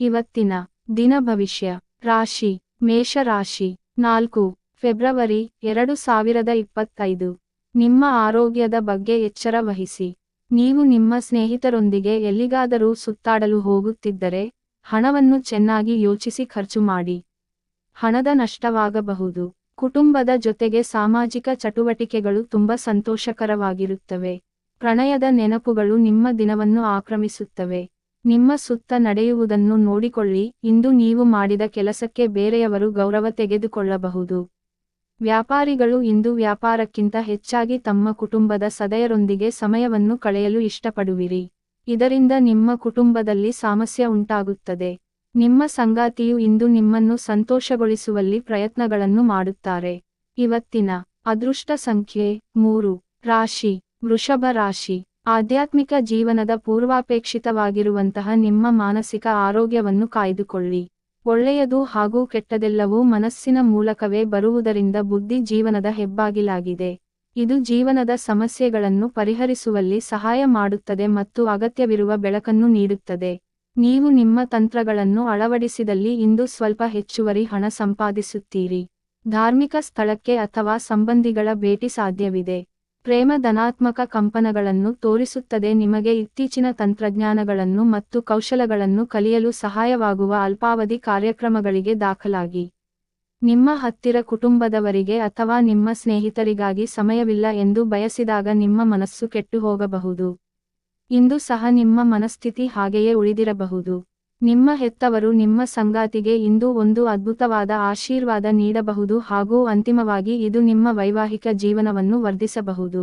ಇವತ್ತಿನ ದಿನ ಭವಿಷ್ಯ. ರಾಶಿ, ಮೇಷರಾಶಿ, ನಾಲ್ಕು, ಫೆಬ್ರವರಿ ಎರಡು ಸಾವಿರದ ಇಪ್ಪತ್ತೈದು. ನಿಮ್ಮ ಆರೋಗ್ಯದ ಬಗ್ಗೆ ಎಚ್ಚರ ವಹಿಸಿ. ನೀವು ನಿಮ್ಮ ಸ್ನೇಹಿತರೊಂದಿಗೆ ಎಲ್ಲಿಗಾದರೂ ಸುತ್ತಾಡಲು ಹೋಗುತ್ತಿದ್ದರೆ, ಹಣವನ್ನು ಚೆನ್ನಾಗಿ ಯೋಚಿಸಿ ಖರ್ಚು ಮಾಡಿ. ಹಣದ ನಷ್ಟವಾಗಬಹುದು. ಕುಟುಂಬದ ಜೊತೆಗೆ ಸಾಮಾಜಿಕ ಚಟುವಟಿಕೆಗಳು ತುಂಬ ಸಂತೋಷಕರವಾಗಿರುತ್ತವೆ. ಪ್ರಣಯದ ನೆನಪುಗಳು ನಿಮ್ಮ ದಿನವನ್ನು ಆಕ್ರಮಿಸುತ್ತವೆ. ನಿಮ್ಮ ಸುತ್ತ ನಡೆಯುವುದನ್ನು ನೋಡಿಕೊಳ್ಳಿ, ಇಂದು ನೀವು ಮಾಡಿದ ಕೆಲಸಕ್ಕೆ ಬೇರೆಯವರು ಗೌರವ ತೆಗೆದುಕೊಳ್ಳಬಹುದು. ವ್ಯಾಪಾರಿಗಳು ಇಂದು ವ್ಯಾಪಾರಕ್ಕಿಂತ ಹೆಚ್ಚಾಗಿ ತಮ್ಮ ಕುಟುಂಬದ ಸದಯರೊಂದಿಗೆ ಸಮಯವನ್ನು ಕಳೆಯಲು ಇಷ್ಟಪಡುವಿರಿ. ಇದರಿಂದ ನಿಮ್ಮ ಕುಟುಂಬದಲ್ಲಿ ಸಾಮಸ್ಯ ಉಂಟಾಗುತ್ತದೆ. ನಿಮ್ಮ ಸಂಗಾತಿಯು ಇಂದು ನಿಮ್ಮನ್ನು ಸಂತೋಷಗೊಳಿಸುವಲ್ಲಿ ಪ್ರಯತ್ನಗಳನ್ನು ಮಾಡುತ್ತಾರೆ. ಇವತ್ತಿನ ಅದೃಷ್ಟ ಸಂಖ್ಯೆ ಮೂರು. ರಾಶಿ. ವೃಷಭ ರಾಶಿ. ಆಧ್ಯಾತ್ಮಿಕ ಜೀವನದ ಪೂರ್ವಾಪೇಕ್ಷಿತವಾಗಿರುವಂತಹ ನಿಮ್ಮ ಮಾನಸಿಕ ಆರೋಗ್ಯವನ್ನು ಕಾಯ್ದುಕೊಳ್ಳಿ. ಒಳ್ಳೆಯದು ಹಾಗೂ ಕೆಟ್ಟದೆಲ್ಲವೂ ಮನಸ್ಸಿನ ಮೂಲಕವೇ ಬರುವುದರಿಂದ ಬುದ್ಧಿ ಜೀವನದ ಹೆಬ್ಬಾಗಿಲಾಗಿದೆ. ಇದು ಜೀವನದ ಸಮಸ್ಯೆಗಳನ್ನು ಪರಿಹರಿಸುವಲ್ಲಿ ಸಹಾಯ ಮಾಡುತ್ತದೆ ಮತ್ತು ಅಗತ್ಯವಿರುವ ಬೆಳಕನ್ನು ನೀಡುತ್ತದೆ. ನೀವು ನಿಮ್ಮ ತಂತ್ರಗಳನ್ನು ಅಳವಡಿಸಿದಲ್ಲಿ ಇಂದು ಸ್ವಲ್ಪ ಹೆಚ್ಚುವರಿ ಹಣ ಸಂಪಾದಿಸುತ್ತೀರಿ. ಧಾರ್ಮಿಕ ಸ್ಥಳಕ್ಕೆ ಅಥವಾ ಸಂಬಂಧಿಗಳ ಭೇಟಿ ಸಾಧ್ಯವಿದೆ. ಪ್ರೇಮ ಧನಾತ್ಮಕ ಕಂಪನಗಳನ್ನು ತೋರಿಸುತ್ತದೆ ನಿಮಗೆ ಇತ್ತೀಚಿನ ತಂತ್ರಜ್ಞಾನಗಳನ್ನು ಮತ್ತು ಕೌಶಲಗಳನ್ನು ಕಲಿಯಲು ಸಹಾಯವಾಗುವ ಅಲ್ಪಾವಧಿ ಕಾರ್ಯಕ್ರಮಗಳಿಗೆ ದಾಖಲಾಗಿ. ನಿಮ್ಮ ಹತ್ತಿರ ಕುಟುಂಬದವರಿಗೆ ಅಥವಾ ನಿಮ್ಮ ಸ್ನೇಹಿತರಿಗಾಗಿ ಸಮಯವಿಲ್ಲ ಎಂದು ಬಯಸಿದಾಗ ನಿಮ್ಮ ಮನಸ್ಸು ಕೆಟ್ಟು ಹೋಗಬಹುದು ಇಂದು ಸಹ ನಿಮ್ಮ ಮನಸ್ಥಿತಿ ಹಾಗೆಯೇ ಉಳಿದಿರಬಹುದು. ನಿಮ್ಮ ಹೆತ್ತವರು ನಿಮ್ಮ ಸಂಗಾತಿಗೆ ಇಂದು ಒಂದು ಅದ್ಭುತವಾದ ಆಶೀರ್ವಾದ ನೀಡಬಹುದು ಹಾಗೂ ಅಂತಿಮವಾಗಿ ಇದು ನಿಮ್ಮ ವೈವಾಹಿಕ ಜೀವನವನ್ನು ವರ್ಧಿಸಬಹುದು.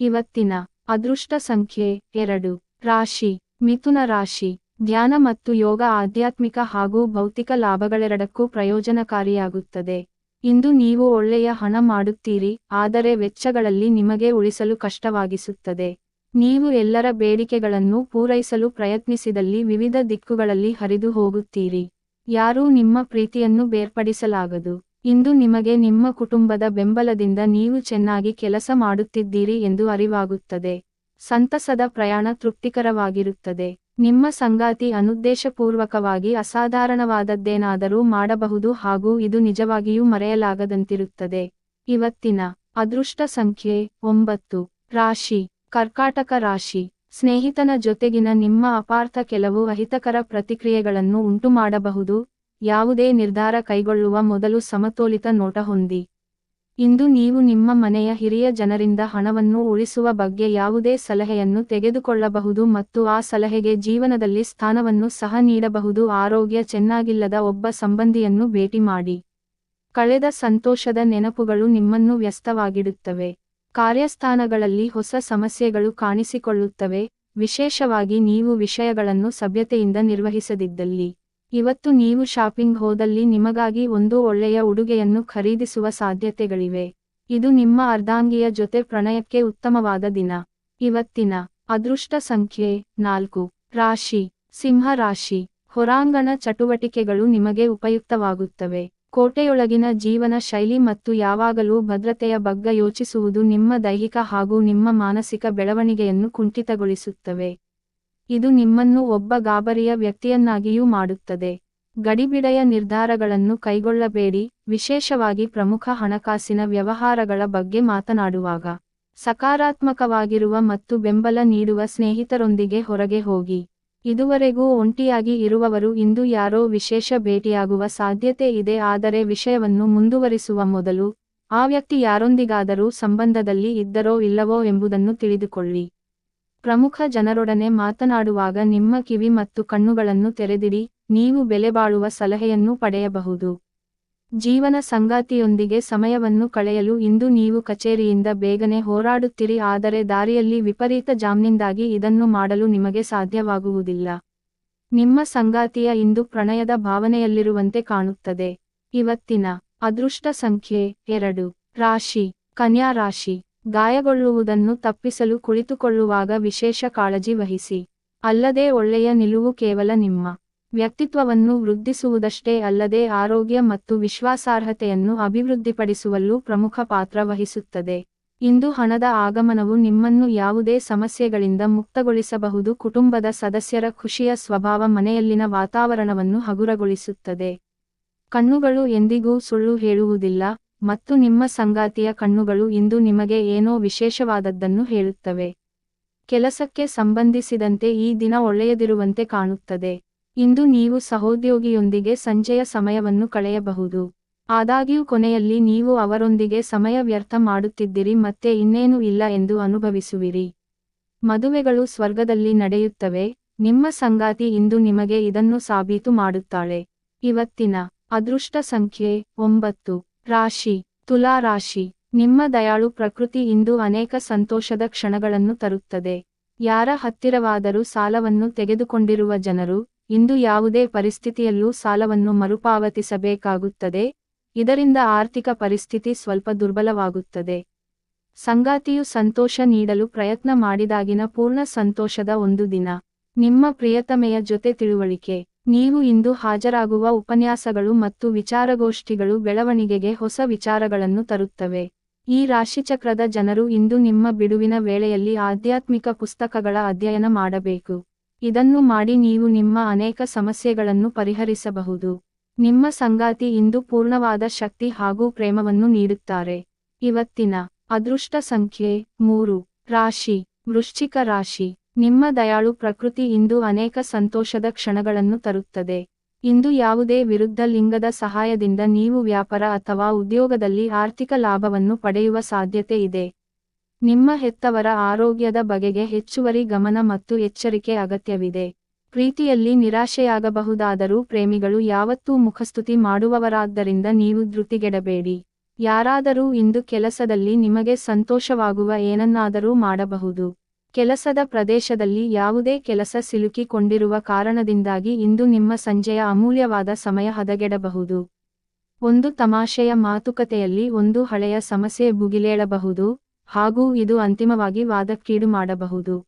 ಇವತ್ತಿನ ಅದೃಷ್ಟ ಸಂಖ್ಯೆ ಎರಡು. ರಾಶಿ. ಮಿಥುನ ರಾಶಿ. ಧ್ಯಾನ ಮತ್ತು ಯೋಗ ಆಧ್ಯಾತ್ಮಿಕ ಹಾಗೂ ಭೌತಿಕ ಲಾಭಗಳೆರಡಕ್ಕೂ ಪ್ರಯೋಜನಕಾರಿಯಾಗುತ್ತದೆ. ಇಂದು ನೀವು ಒಳ್ಳೆಯ ಹಣ ಮಾಡುತ್ತೀರಿ, ಆದರೆ ವೆಚ್ಚಗಳಲ್ಲಿ ನಿಮಗೆ ಉಳಿಸಲು ಕಷ್ಟವಾಗಿಸುತ್ತದೆ. ನೀವು ಎಲ್ಲರ ಬೇಡಿಕೆಗಳನ್ನು ಪೂರೈಸಲು ಪ್ರಯತ್ನಿಸಿದಲ್ಲಿ ವಿವಿಧ ದಿಕ್ಕುಗಳಲ್ಲಿ ಹರಿದು ಹೋಗುತ್ತೀರಿ. ಯಾರೂ ನಿಮ್ಮ ಪ್ರೀತಿಯನ್ನು ಬೇರ್ಪಡಿಸಲಾಗದು. ಇಂದು ನಿಮಗೆ ನಿಮ್ಮ ಕುಟುಂಬದ ಬೆಂಬಲದಿಂದ ನೀವು ಚೆನ್ನಾಗಿ ಕೆಲಸ ಮಾಡುತ್ತಿದ್ದೀರಿ ಎಂದು ಅರಿವಾಗುತ್ತದೆ. ಸಂತಸದ ಪ್ರಯಾಣ ತೃಪ್ತಿಕರವಾಗಿರುತ್ತದೆ. ನಿಮ್ಮ ಸಂಗಾತಿ ಅನುದ್ದೇಶಪೂರ್ವಕವಾಗಿ ಅಸಾಧಾರಣವಾದದ್ದೇನಾದರೂ ಮಾಡಬಹುದು ಹಾಗೂ ಇದು ನಿಜವಾಗಿಯೂ ಮರೆಯಲಾಗದಂತಿರುತ್ತದೆ. ಇವತ್ತಿನ ಅದೃಷ್ಟ ಸಂಖ್ಯೆ ಒಂಬತ್ತು. ರಾಶಿ. ಕರ್ಕಾಟಕ ರಾಶಿ, ಸ್ನೇಹಿತನ ಜೊತೆಗಿನ ನಿಮ್ಮ ಅಪಾರ್ಥ ಕೆಲವು ಅಹಿತಕರ ಪ್ರತಿಕ್ರಿಯೆಗಳನ್ನು ಉಂಟುಮಾಡಬಹುದು, ಯಾವುದೇ ನಿರ್ಧಾರ ಕೈಗೊಳ್ಳುವ ಮೊದಲು ಸಮತೋಲಿತ ನೋಟ ಹೊಂದಿ. ಇಂದು ನೀವು ನಿಮ್ಮ ಮನೆಯ ಹಿರಿಯ ಜನರಿಂದ ಹಣವನ್ನು ಉಳಿಸುವ ಬಗ್ಗೆ ಯಾವುದೇ ಸಲಹೆಯನ್ನು ತೆಗೆದುಕೊಳ್ಳಬಹುದು ಮತ್ತು ಆ ಸಲಹೆಗೆ ಜೀವನದಲ್ಲಿ ಸ್ಥಾನವನ್ನು ಸಹ ನೀಡಬಹುದು, ಆರೋಗ್ಯ ಚೆನ್ನಾಗಿಲ್ಲದ ಒಬ್ಬ ಸಂಬಂಧಿಯನ್ನು ಭೇಟಿ ಮಾಡಿ. ಕಳೆದ ಸಂತೋಷದ ನೆನಪುಗಳು ನಿಮ್ಮನ್ನು ವ್ಯಸ್ತವಾಗಿಡುತ್ತವೆ. ಕಾರ್ಯಸ್ಥಾನಗಳಲ್ಲಿ ಹೊಸ ಸಮಸ್ಯೆಗಳು ಕಾಣಿಸಿಕೊಳ್ಳುತ್ತವೆ, ವಿಶೇಷವಾಗಿ ನೀವು ವಿಷಯಗಳನ್ನು ಸಭ್ಯತೆಯಿಂದ ನಿರ್ವಹಿಸದಿದ್ದಲ್ಲಿ. ಇವತ್ತು ನೀವು ಶಾಪಿಂಗ್ ಹೋದಲ್ಲಿ ನಿಮಗಾಗಿ ಒಂದು ಒಳ್ಳೆಯ ಉಡುಗೆಯನ್ನು ಖರೀದಿಸುವ ಸಾಧ್ಯತೆಗಳಿವೆ. ಇದು ನಿಮ್ಮ ಅರ್ಧಾಂಗಿಯ ಜೊತೆ ಪ್ರಣಯಕ್ಕೆ ಉತ್ತಮವಾದ ದಿನ. ಇವತ್ತಿನ ಅದೃಷ್ಟ ಸಂಖ್ಯೆ ನಾಲ್ಕು. ರಾಶಿ. ಸಿಂಹ ರಾಶಿ. ಹೊರಾಂಗಣ ಚಟುವಟಿಕೆಗಳು ನಿಮಗೆ ಉಪಯುಕ್ತವಾಗುತ್ತವೆ. ಕೋಟೆಯೊಳಗಿನ ಜೀವನ ಶೈಲಿ ಮತ್ತು ಯಾವಾಗಲೂ ಭದ್ರತೆಯ ಬಗ್ಗೆ ಯೋಚಿಸುವುದು ನಿಮ್ಮ ದೈಹಿಕ ಹಾಗೂ ನಿಮ್ಮ ಮಾನಸಿಕ ಬೆಳವಣಿಗೆಯನ್ನು ಕುಂಠಿತಗೊಳಿಸುತ್ತವೆ. ಇದು ನಿಮ್ಮನ್ನು ಒಬ್ಬ ಗಾಬರಿಯ ವ್ಯಕ್ತಿಯನ್ನಾಗಿಯೂ ಮಾಡುತ್ತದೆ. ಗಡಿಬಿಡೆಯ ನಿರ್ಧಾರಗಳನ್ನು ಕೈಗೊಳ್ಳಬೇಡಿ. ವಿಶೇಷವಾಗಿ ಪ್ರಮುಖ ಹಣಕಾಸಿನ ವ್ಯವಹಾರಗಳ ಬಗ್ಗೆ ಮಾತನಾಡುವಾಗ ಸಕಾರಾತ್ಮಕವಾಗಿರುವ ಮತ್ತು ಬೆಂಬಲ ನೀಡುವ ಸ್ನೇಹಿತರೊಂದಿಗೆ ಹೊರಗೆ ಹೋಗಿ. ಇದುವರೆಗೂ ಒಂಟಿಯಾಗಿ ಇರುವವರು ಇಂದು ಯಾರೋ ವಿಶೇಷ ಭೇಟಿಯಾಗುವ ಸಾಧ್ಯತೆ ಇದೆ. ಆದರೆ ವಿಷಯವನ್ನು ಮುಂದುವರಿಸುವ ಮೊದಲು ಆ ವ್ಯಕ್ತಿ ಯಾರೊಂದಿಗಾದರೂ ಸಂಬಂಧದಲ್ಲಿ ಇದ್ದರೋ ಇಲ್ಲವೋ ಎಂಬುದನ್ನು ತಿಳಿದುಕೊಳ್ಳಿ. ಪ್ರಮುಖ ಜನರೊಡನೆ ಮಾತನಾಡುವಾಗ ನಿಮ್ಮ ಕಿವಿ ಮತ್ತು ಕಣ್ಣುಗಳನ್ನು ತೆರೆದಿಡಿ. ನೀವು ಬೆಲೆಬಾಳುವ ಸಲಹೆಯನ್ನು ಪಡೆಯಬಹುದು. ಜೀವನ ಸಂಗಾತಿಯೊಂದಿಗೆ ಸಮಯವನ್ನು ಕಳೆಯಲು ಇಂದು ನೀವು ಕಚೇರಿಯಿಂದ ಬೇಗನೆ ಹೋರಾಡುತ್ತೀರಿ, ಆದರೆ ದಾರಿಯಲ್ಲಿ ವಿಪರೀತ ಜಾಮ್ನಿಂದಾಗಿ ಇದನ್ನು ಮಾಡಲು ನಿಮಗೆ ಸಾಧ್ಯವಾಗುವುದಿಲ್ಲ. ನಿಮ್ಮ ಸಂಗಾತಿಯ ಇಂದು ಪ್ರಣಯದ ಭಾವನೆಯಲ್ಲಿರುವಂತೆ ಕಾಣುತ್ತದೆ. ಇವತ್ತಿನ ಅದೃಷ್ಟ ಸಂಖ್ಯೆ ಎರಡು. ರಾಶಿ. ಕನ್ಯಾ ರಾಶಿ. ಗಾಯಗೊಳ್ಳುವುದನ್ನು ತಪ್ಪಿಸಲು ಕುಳಿತುಕೊಳ್ಳುವಾಗ ವಿಶೇಷ ಕಾಳಜಿ ವಹಿಸಿ. ಅಲ್ಲದೆ ಒಳ್ಳೆಯ ನಿಲುವು ಕೇವಲ ನಿಮ್ಮ ವ್ಯಕ್ತಿತ್ವವನ್ನು ವೃದ್ಧಿಸುವುದಷ್ಟೇ ಅಲ್ಲದೆ ಆರೋಗ್ಯ ಮತ್ತು ವಿಶ್ವಾಸಾರ್ಹತೆಯನ್ನು ಅಭಿವೃದ್ಧಿಪಡಿಸುವಲ್ಲೂ ಪ್ರಮುಖ ಪಾತ್ರ ವಹಿಸುತ್ತದೆ. ಇಂದು ಹಣದ ಆಗಮನವು ನಿಮ್ಮನ್ನು ಯಾವುದೇ ಸಮಸ್ಯೆಗಳಿಂದ ಮುಕ್ತಗೊಳಿಸಬಹುದು. ಕುಟುಂಬದ ಸದಸ್ಯರ ಖುಷಿಯ ಸ್ವಭಾವ ಮನೆಯಲ್ಲಿನ ವಾತಾವರಣವನ್ನು ಹಗುರಗೊಳಿಸುತ್ತದೆ. ಕಣ್ಣುಗಳು ಎಂದಿಗೂ ಸುಳ್ಳು ಹೇಳುವುದಿಲ್ಲ ಮತ್ತು ನಿಮ್ಮ ಸಂಗಾತಿಯ ಕಣ್ಣುಗಳು ಇಂದು ನಿಮಗೆ ಏನೋ ವಿಶೇಷವಾದದ್ದನ್ನು ಹೇಳುತ್ತವೆ. ಕೆಲಸಕ್ಕೆ ಸಂಬಂಧಿಸಿದಂತೆ ಈ ದಿನ ಒಳ್ಳೆಯದಿರುವಂತೆ ಕಾಣುತ್ತದೆ. ಇಂದು ನೀವು ಸಹೋದ್ಯೋಗಿಯೊಂದಿಗೆ ಸಂಜೆಯ ಸಮಯವನ್ನು ಕಳೆಯಬಹುದು. ಆದಾಗ್ಯೂ ಕೊನೆಯಲ್ಲಿ ನೀವು ಅವರೊಂದಿಗೆ ಸಮಯ ವ್ಯರ್ಥ ಮಾಡುತ್ತಿದ್ದಿರಿ ಮತ್ತೆ ಇನ್ನೇನು ಇಲ್ಲ ಎಂದು ಅನುಭವಿಸುವಿರಿ. ಮದುವೆಗಳು ಸ್ವರ್ಗದಲ್ಲಿ ನಡೆಯುತ್ತವೆ. ನಿಮ್ಮ ಸಂಗಾತಿ ಇಂದು ನಿಮಗೆ ಇದನ್ನು ಸಾಬೀತು ಮಾಡುತ್ತಾಳೆ. ಇವತ್ತಿನ ಅದೃಷ್ಟ ಸಂಖ್ಯೆ ಒಂಬತ್ತು. ರಾಶಿ. ತುಲಾ ರಾಶಿ. ನಿಮ್ಮ ದಯಾಳು ಪ್ರಕೃತಿ ಇಂದು ಅನೇಕ ಸಂತೋಷದ ಕ್ಷಣಗಳನ್ನು ತರುತ್ತದೆ. ಯಾರ ಹತ್ತಿರವಾದರೂ ಸಾಲವನ್ನು ತೆಗೆದುಕೊಂಡಿರುವ ಜನರು ಇಂದು ಯಾವುದೇ ಪರಿಸ್ಥಿತಿಯಲ್ಲೂ ಸಾಲವನ್ನು ಮರುಪಾವತಿಸಬೇಕಾಗುತ್ತದೆ, ಇದರಿಂದ ಆರ್ಥಿಕ ಪರಿಸ್ಥಿತಿ ಸ್ವಲ್ಪ ದುರ್ಬಲವಾಗುತ್ತದೆ. ಸಂಗಾತಿಯು ಸಂತೋಷ ನೀಡಲು ಪ್ರಯತ್ನ ಮಾಡಿದಾಗಿನ ಪೂರ್ಣ ಸಂತೋಷದ ಒಂದು ದಿನ. ನಿಮ್ಮ ಪ್ರಿಯತಮೆಯ ಜೊತೆ ತಿಳುವಳಿಕೆ. ನೀವು ಇಂದು ಹಾಜರಾಗುವ ಉಪನ್ಯಾಸಗಳು ಮತ್ತು ವಿಚಾರಗೋಷ್ಠಿಗಳು ಬೆಳವಣಿಗೆಗೆ ಹೊಸ ವಿಚಾರಗಳನ್ನು ತರುತ್ತವೆ. ಈ ರಾಶಿಚಕ್ರದ ಜನರು ಇಂದು ನಿಮ್ಮ ಬಿಡುವಿನ ವೇಳೆಯಲ್ಲಿ ಆಧ್ಯಾತ್ಮಿಕ ಪುಸ್ತಕಗಳ ಅಧ್ಯಯನ ಮಾಡಬೇಕು. ಇದನ್ನು ಮಾಡಿ ನೀವು ನಿಮ್ಮ ಅನೇಕ ಸಮಸ್ಯೆಗಳನ್ನು ಪರಿಹರಿಸಬಹುದು. ನಿಮ್ಮ ಸಂಗಾತಿ ಇಂದು ಪೂರ್ಣವಾದ ಶಕ್ತಿ ಹಾಗೂ ಪ್ರೇಮವನ್ನು ನೀಡುತ್ತಾರೆ. ಇವತ್ತಿನ ಅದೃಷ್ಟ ಸಂಖ್ಯೆ ಮೂರು. ರಾಶಿ. ವೃಶ್ಚಿಕ ರಾಶಿ. ನಿಮ್ಮ ದಯಾಳು ಪ್ರಕೃತಿ ಇಂದು ಅನೇಕ ಸಂತೋಷದ ಕ್ಷಣಗಳನ್ನು ತರುತ್ತದೆ. ಇಂದು ಯಾವುದೇ ವಿರುದ್ಧ ಲಿಂಗದ ಸಹಾಯದಿಂದ ನೀವು ವ್ಯಾಪಾರ ಅಥವಾ ಉದ್ಯೋಗದಲ್ಲಿ ಆರ್ಥಿಕ ಲಾಭವನ್ನು ಪಡೆಯುವ ಸಾಧ್ಯತೆ ಇದೆ. ನಿಮ್ಮ ಹೆತ್ತವರ ಆರೋಗ್ಯದ ಬಗೆಗೆ ಹೆಚ್ಚುವರಿ ಗಮನ ಮತ್ತು ಎಚ್ಚರಿಕೆ ಅಗತ್ಯವಿದೆ. ಪ್ರೀತಿಯಲ್ಲಿ ನಿರಾಶೆಯಾಗಬಹುದಾದರೂ ಪ್ರೇಮಿಗಳು ಯಾವತ್ತೂ ಮುಖಸ್ತುತಿ ಮಾಡುವವರಾದ್ದರಿಂದ ನೀವು ಧೃತಿಗೆಡಬೇಡಿ. ಯಾರಾದರೂ ಇಂದು ಕೆಲಸದಲ್ಲಿ ನಿಮಗೆ ಸಂತೋಷವಾಗುವ ಏನನ್ನಾದರೂ ಮಾಡಬಹುದು. ಕೆಲಸದ ಪ್ರದೇಶದಲ್ಲಿ ಯಾವುದೇ ಕೆಲಸ ಸಿಲುಕಿಕೊಂಡಿರುವ ಕಾರಣದಿಂದಾಗಿ ಇಂದು ನಿಮ್ಮ ಸಂಜೆಯ ಅಮೂಲ್ಯವಾದ ಸಮಯ ಹದಗೆಡಬಹುದು. ಒಂದು ತಮಾಷೆಯ ಮಾತುಕತೆಯಲ್ಲಿ ಒಂದು ಹಳೆಯ ಸಮಸ್ಯೆ ಭುಗಿಲೇಳಬಹುದು. ಹಾಗೂ ಇದು ಅಂತಿಮವಾಗಿ ವಾದಕ್ಕೀಡು ಮಾಡಬಹುದು.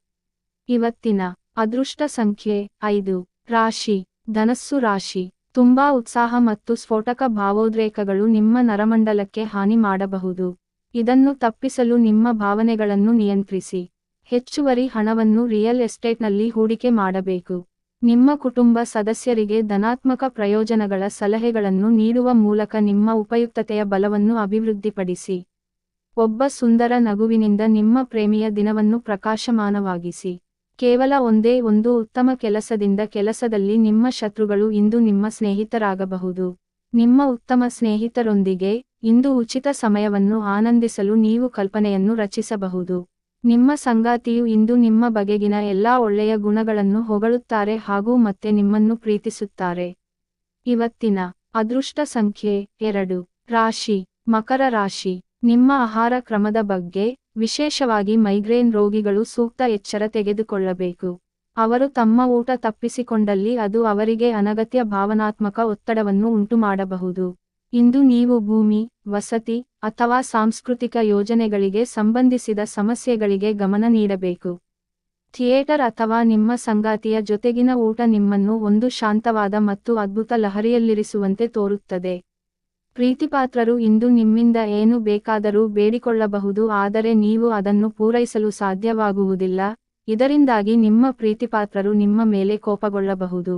ಇವತ್ತಿನ ಅದೃಷ್ಟ ಸಂಖ್ಯೆ ಐದು. ರಾಶಿ. ಧನಸ್ಸು ರಾಶಿ. ತುಂಬಾ ಉತ್ಸಾಹ ಮತ್ತು ಸ್ಫೋಟಕ ಭಾವೋದ್ರೇಕಗಳು ನಿಮ್ಮ ನರಮಂಡಲಕ್ಕೆ ಹಾನಿ ಮಾಡಬಹುದು. ಇದನ್ನು ತಪ್ಪಿಸಲು ನಿಮ್ಮ ಭಾವನೆಗಳನ್ನು ನಿಯಂತ್ರಿಸಿ. ಹೆಚ್ಚುವರಿ ಹಣವನ್ನು ರಿಯಲ್ ಎಸ್ಟೇಟ್ನಲ್ಲಿ ಹೂಡಿಕೆ ಮಾಡಬೇಕು. ನಿಮ್ಮ ಕುಟುಂಬ ಸದಸ್ಯರಿಗೆ ಧನಾತ್ಮಕ ಪ್ರಯೋಜನಗಳ ಸಲಹೆಗಳನ್ನು ನೀಡುವ ಮೂಲಕ ನಿಮ್ಮ ಉಪಯುಕ್ತತೆಯ ಬಲವನ್ನು ಅಭಿವೃದ್ಧಿಪಡಿಸಿ. ಒಬ್ಬ ಸುಂದರ ನಗುವಿನಿಂದ ನಿಮ್ಮ ಪ್ರೇಮಿಯ ದಿನವನ್ನು ಪ್ರಕಾಶಮಾನವಾಗಿಸಿ. ಕೇವಲ ಒಂದೇ ಒಂದು ಉತ್ತಮ ಕೆಲಸದಿಂದ ಕೆಲಸದಲ್ಲಿ ನಿಮ್ಮ ಶತ್ರುಗಳು ಇಂದು ನಿಮ್ಮ ಸ್ನೇಹಿತರಾಗಬಹುದು. ನಿಮ್ಮ ಉತ್ತಮ ಸ್ನೇಹಿತರೊಂದಿಗೆ ಇಂದು ಉಚಿತ ಸಮಯವನ್ನು ಆನಂದಿಸಲು ನೀವು ಕಲ್ಪನೆಯನ್ನು ರಚಿಸಬಹುದು. ನಿಮ್ಮ ಸಂಗಾತಿಯು ಇಂದು ನಿಮ್ಮ ಬಗೆಗಿನ ಎಲ್ಲಾ ಒಳ್ಳೆಯ ಗುಣಗಳನ್ನು ಹೊಗಳುತ್ತಾರೆ ಹಾಗೂ ಮತ್ತೆ ನಿಮ್ಮನ್ನು ಪ್ರೀತಿಸುತ್ತಾರೆ. ಇವತ್ತಿನ ಅದೃಷ್ಟ ಸಂಖ್ಯೆ ಎರಡು. ರಾಶಿ. ಮಕರ ರಾಶಿ. ನಿಮ್ಮ ಆಹಾರ ಕ್ರಮದ ಬಗ್ಗೆ ವಿಶೇಷವಾಗಿ ಮೈಗ್ರೇನ್ ರೋಗಿಗಳು ಸೂಕ್ತ ಎಚ್ಚರ ತೆಗೆದುಕೊಳ್ಳಬೇಕು. ಅವರು ತಮ್ಮ ಊಟ ತಪ್ಪಿಸಿಕೊಂಡಲ್ಲಿ ಅದು ಅವರಿಗೆ ಅನಗತ್ಯ ಭಾವನಾತ್ಮಕ ಒತ್ತಡವನ್ನು ಉಂಟುಮಾಡಬಹುದು. ಇಂದು ನೀವು ಭೂಮಿ, ವಸತಿ ಅಥವಾ ಸಾಂಸ್ಕೃತಿಕ ಯೋಜನೆಗಳಿಗೆ ಸಂಬಂಧಿಸಿದ ಸಮಸ್ಯೆಗಳಿಗೆ ಗಮನ ನೀಡಬೇಕು. ಥಿಯೇಟರ್ ಅಥವಾ ನಿಮ್ಮ ಸಂಗಾತಿಯ ಜೊತೆಗಿನ ಊಟ ನಿಮ್ಮನ್ನು ಒಂದು ಶಾಂತವಾದ ಮತ್ತು ಅದ್ಭುತ ಲಹರಿಯಲ್ಲಿರಿಸುವಂತೆ ತೋರುತ್ತದೆ. ಪ್ರೀತಿಪಾತ್ರರು ಇಂದು ನಿಮ್ಮಿಂದ ಏನು ಬೇಕಾದರೂ ಬೇಡಿಕೊಳ್ಳಬಹುದು, ಆದರೆ ನೀವು ಅದನ್ನು ಪೂರೈಸಲು ಸಾಧ್ಯವಾಗುವುದಿಲ್ಲ. ಇದರಿಂದಾಗಿ ನಿಮ್ಮ ಪ್ರೀತಿಪಾತ್ರರು ನಿಮ್ಮ ಮೇಲೆ ಕೋಪಗೊಳ್ಳಬಹುದು.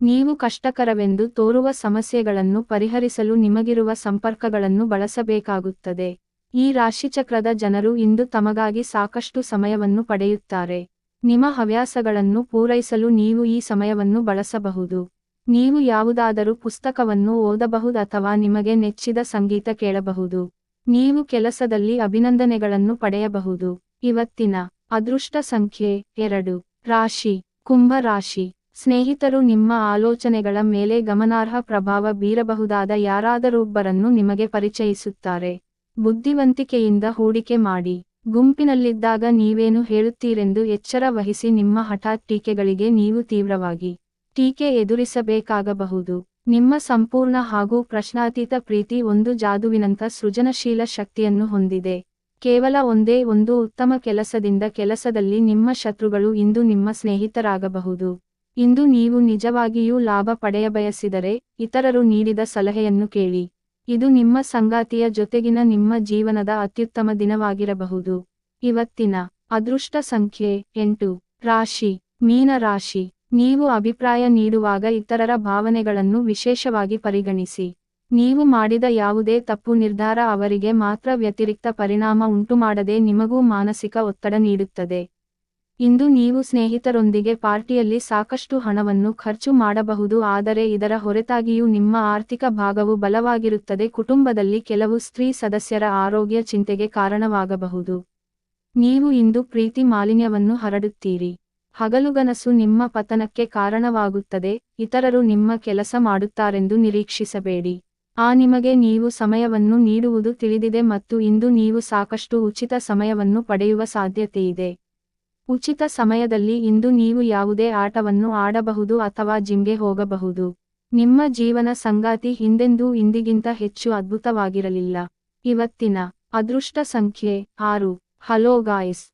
ನೀವು ಕಷ್ಟಕರವೆಂದು ತೋರುವ ಸಮಸ್ಯೆಗಳನ್ನು ಪರಿಹರಿಸಲು ನಿಮಗಿರುವ ಸಂಪರ್ಕಗಳನ್ನು ಬಳಸಬೇಕಾಗುತ್ತದೆ. ಈ ರಾಶಿಚಕ್ರದ ಜನರು ಇಂದು ತಮಗಾಗಿ ಸಾಕಷ್ಟು ಸಮಯವನ್ನು ಪಡೆಯುತ್ತಾರೆ. ನಿಮ್ಮ ಹವ್ಯಾಸಗಳನ್ನು ಪೂರೈಸಲು ನೀವು ಈ ಸಮಯವನ್ನು ಬಳಸಬಹುದು. ನೀವು ಯಾವುದಾದರೂ ಪುಸ್ತಕವನ್ನು ಓದಬಹುದು ಅಥವಾ ನಿಮಗೆ ನೆಚ್ಚಿದ ಸಂಗೀತ ಕೇಳಬಹುದು. ನೀವು ಕೆಲಸದಲ್ಲಿ ಅಭಿನಂದನೆಗಳನ್ನು ಪಡೆಯಬಹುದು. ಇವತ್ತಿನ ಅದೃಷ್ಟ ಸಂಖ್ಯೆ ಎರಡು. ರಾಶಿ. ಕುಂಭ ರಾಶಿ. ಸ್ನೇಹಿತರು ನಿಮ್ಮ ಆಲೋಚನೆಗಳ ಮೇಲೆ ಗಮನಾರ್ಹ ಪ್ರಭಾವ ಬೀರಬಹುದಾದ ಯಾರಾದರೊಬ್ಬರನ್ನು ನಿಮಗೆ ಪರಿಚಯಿಸುತ್ತಾರೆ. ಬುದ್ಧಿವಂತಿಕೆಯಿಂದ ಹೂಡಿಕೆ ಮಾಡಿ. ಗುಂಪಿನಲ್ಲಿದ್ದಾಗ ನೀವೇನು ಹೇಳುತ್ತೀರೆಂದು ಎಚ್ಚರ ವಹಿಸಿ ನಿಮ್ಮ ಹಠಾತ್ ಟೀಕೆಗಳಿಗೆ ನೀವು ತೀವ್ರವಾಗಿ ಟೀಕೆ ಎದುರಿಸಬೇಕಾಗಬಹುದು. ನಿಮ್ಮ ಸಂಪೂರ್ಣ ಹಾಗೂ ಪ್ರಶ್ನಾತೀತ ಪ್ರೀತಿ ಒಂದು ಜಾದುವಿನಂಥ ಸೃಜನಶೀಲ ಶಕ್ತಿಯನ್ನು ಹೊಂದಿದೆ. ಕೇವಲ ಒಂದೇ ಒಂದು ಉತ್ತಮ ಕೆಲಸದಿಂದ ಕೆಲಸದಲ್ಲಿ ನಿಮ್ಮ ಶತ್ರುಗಳು ಇಂದು ನಿಮ್ಮ ಸ್ನೇಹಿತರಾಗಬಹುದು. ಇಂದು ನೀವು ನಿಜವಾಗಿಯೂ ಲಾಭ ಪಡೆಯಬಯಸಿದರೆ ಇತರರು ನೀಡಿದ ಸಲಹೆಯನ್ನು ಕೇಳಿ. ಇದು ನಿಮ್ಮ ಸಂಗಾತಿಯ ಜೊತೆಗಿನ ನಿಮ್ಮ ಜೀವನದ ಅತ್ಯುತ್ತಮ ದಿನವಾಗಿರಬಹುದು. ಇವತ್ತಿನ ಅದೃಷ್ಟ ಸಂಖ್ಯೆ ಎಂಟು. ರಾಶಿ. ಮೀನ ರಾಶಿ ನೀವು ಅಭಿಪ್ರಾಯ ನೀಡುವಾಗ ಇತರರ ಭಾವನೆಗಳನ್ನು ವಿಶೇಷವಾಗಿ ಪರಿಗಣಿಸಿ. ನೀವು ಮಾಡಿದ ಯಾವುದೇ ತಪ್ಪು ನಿರ್ಧಾರ ಅವರಿಗೆ ಮಾತ್ರ ವ್ಯತಿರಿಕ್ತ ಪರಿಣಾಮ ಉಂಟುಮಾಡದೆ ನಿಮಗೂ ಮಾನಸಿಕ ಒತ್ತಡ ನೀಡುತ್ತದೆ. ಇಂದು ನೀವು ಸ್ನೇಹಿತರೊಂದಿಗೆ ಪಾರ್ಟಿಯಲ್ಲಿ ಸಾಕಷ್ಟು ಹಣವನ್ನು ಖರ್ಚು ಮಾಡಬಹುದು ಆದರೆ ಇದರ ಹೊರತಾಗಿಯೂ ನಿಮ್ಮ ಆರ್ಥಿಕ ಭಾಗವು ಬಲವಾಗಿರುತ್ತದೆ. ಕುಟುಂಬದಲ್ಲಿ ಕೆಲವು ಸ್ತ್ರೀ ಸದಸ್ಯರ ಆರೋಗ್ಯ ಚಿಂತೆಗೆ ಕಾರಣವಾಗಬಹುದು. ನೀವು ಇಂದು ಪ್ರೀತಿ ಮಾಲಿನ್ಯವನ್ನು ಹರಡುತ್ತೀರಿ. ಹಗಲುಗನಸು ನಿಮ್ಮ ಪತನಕ್ಕೆ ಕಾರಣವಾಗುತ್ತದೆ, ಇತರರು ನಿಮ್ಮ ಕೆಲಸ ಮಾಡುತ್ತಾರೆಂದು ನಿರೀಕ್ಷಿಸಬೇಡಿ. ಆ ನಿಮಗೆ ನೀವು ಸಮಯವನ್ನು ನೀಡುವುದು ತಿಳಿದಿದೆ ಮತ್ತು ಇಂದು ನೀವು ಸಾಕಷ್ಟು ಉಚಿತ ಸಮಯವನ್ನು ಪಡೆಯುವ ಸಾಧ್ಯತೆಯಿದೆ. ಉಚಿತ ಸಮಯದಲ್ಲಿ ಇಂದು ನೀವು ಯಾವುದೇ ಆಟವನ್ನು ಆಡಬಹುದು ಅಥವಾ ಜಿಮ್ಗೆ ಹೋಗಬಹುದು. ನಿಮ್ಮ ಜೀವನ ಸಂಗಾತಿ ಹಿಂದೆಂದೂ ಇಂದಿಗಿಂತ ಹೆಚ್ಚು ಅದ್ಭುತವಾಗಿರಲಿಲ್ಲ. ಇವತ್ತಿನ ಅದೃಷ್ಟ ಸಂಖ್ಯೆ ಆರು. Hello guys.